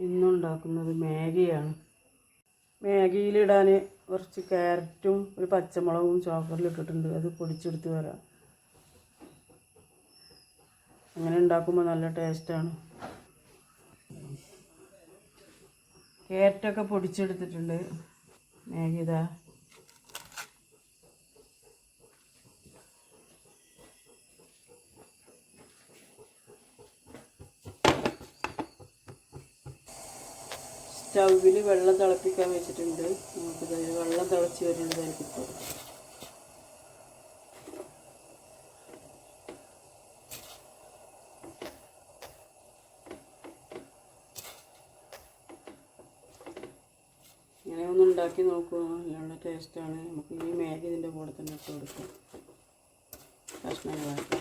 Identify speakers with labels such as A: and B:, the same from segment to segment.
A: ഇന്നുണ്ടാക്കുന്നത് മാഗിയാണ്. മാഗിയിലിടാൻ കുറച്ച് ക്യാരറ്റും ഒരു പച്ചമുളകും ചോക്കറിൽ ഇട്ടിട്ടുണ്ട്. അത് പൊടിച്ചെടുത്ത് വരാം. അങ്ങനെ ഉണ്ടാക്കുമ്പോൾ നല്ല ടേസ്റ്റാണ്. ക്യാരറ്റൊക്കെ പൊടിച്ചെടുത്തിട്ടുണ്ട്. മാഗി ഇതാ. സ്റ്റൗവിൽ വെള്ളം തിളപ്പിക്കാൻ വെച്ചിട്ടുണ്ട്. നമുക്ക് വെള്ളം തിളച്ച് വരുന്നതായിരിക്കും ഇങ്ങനെ ഒന്ന് ഉണ്ടാക്കി നോക്കുക നല്ല ടേസ്റ്റാണ്. നമുക്ക് ഈ മാഗി ഇതിന്റെ കൂടെ തന്നെ ഇട്ട് കൊടുക്കാം. കഷ്ണങ്ങളാക്കി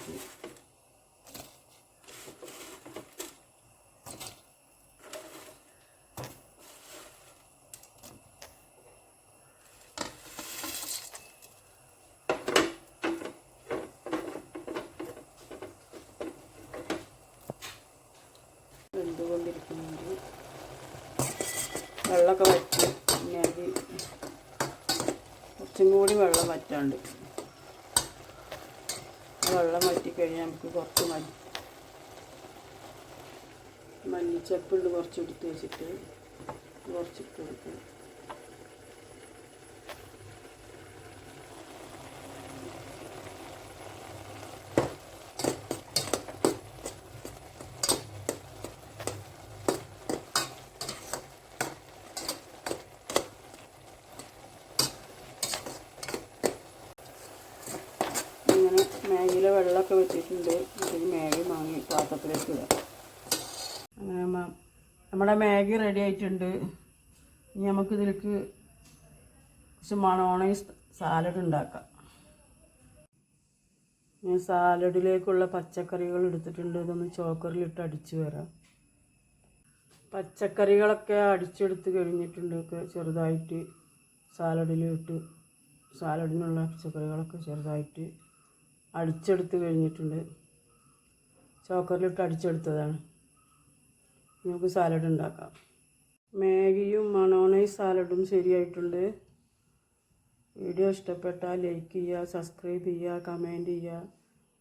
A: വെന്തുകൊണ്ടിരിക്കുന്നുണ്ട്. വെള്ളമൊക്കെ വറ്റി. പിന്നെ അത് കുറച്ചും കൂടി വെള്ളം വറ്റാണ്ട്. വെള്ളം വറ്റിക്കഴിഞ്ഞാൽ നമുക്ക് കുറച്ച് മ മല്ലിച്ചപ്പുണ്ട് കുറച്ച് എടുത്ത് വെച്ചിട്ട് കുറച്ച് ഇട്ട് കൊടുക്കും ഇങ്ങനെ മാഗിയിലെ വെള്ളമൊക്കെ വെച്ചിട്ടുണ്ട്. ഇതിൽ മാഗി വാങ്ങി പാത്രത്തിലേക്ക് ഇടാം. അങ്ങനെ നമ്മുടെ മാഗി റെഡി ആയിട്ടുണ്ട്. ഇനി നമുക്ക് ഇതിലേക്ക് കുറച്ച് മണോണി സാലഡ് ഉണ്ടാക്കാം. ഞാൻ സാലഡിലേക്കുള്ള പച്ചക്കറികൾ എടുത്തിട്ടുണ്ട്. ഇതൊന്ന് ചോക്കറിലിട്ട് അടിച്ചു വരാം. പച്ചക്കറികളൊക്കെ അടിച്ചെടുത്ത് കഴിഞ്ഞിട്ടുണ്ട്. ചെറുതായിട്ട് സാലഡിലിട്ട് സാലഡിനുള്ള പച്ചക്കറികളൊക്കെ ചെറുതായിട്ട് അടിച്ചെടുത്ത് കഴിഞ്ഞിട്ടുണ്ട്. ചോക്കറിലിട്ട് അടിച്ചെടുത്തതാണ്. നമുക്ക് സാലഡ് ഉണ്ടാക്കാം. മാഗിയും മണോണൈസ് സാലഡും ശരിയായിട്ടുണ്ട്. വീഡിയോ ഇഷ്ടപ്പെട്ടാൽ ലൈക്ക് ചെയ്യുക സബ്സ്ക്രൈബ് ചെയ്യുക കമന്റ് ചെയ്യുക.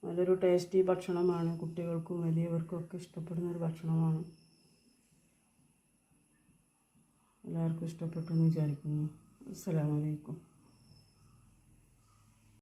A: നല്ലൊരു ടേസ്റ്റി ഭക്ഷണമാണ്. കുട്ടികൾക്കും വലിയവർക്കും ഒക്കെ ഇഷ്ടപ്പെടുന്ന ഒരു ഭക്ഷണമാണ്. എല്ലാവർക്കും ഇഷ്ടപ്പെട്ടു എന്ന് വിചാരിക്കുന്നു. അസ്സലാമലൈക്കും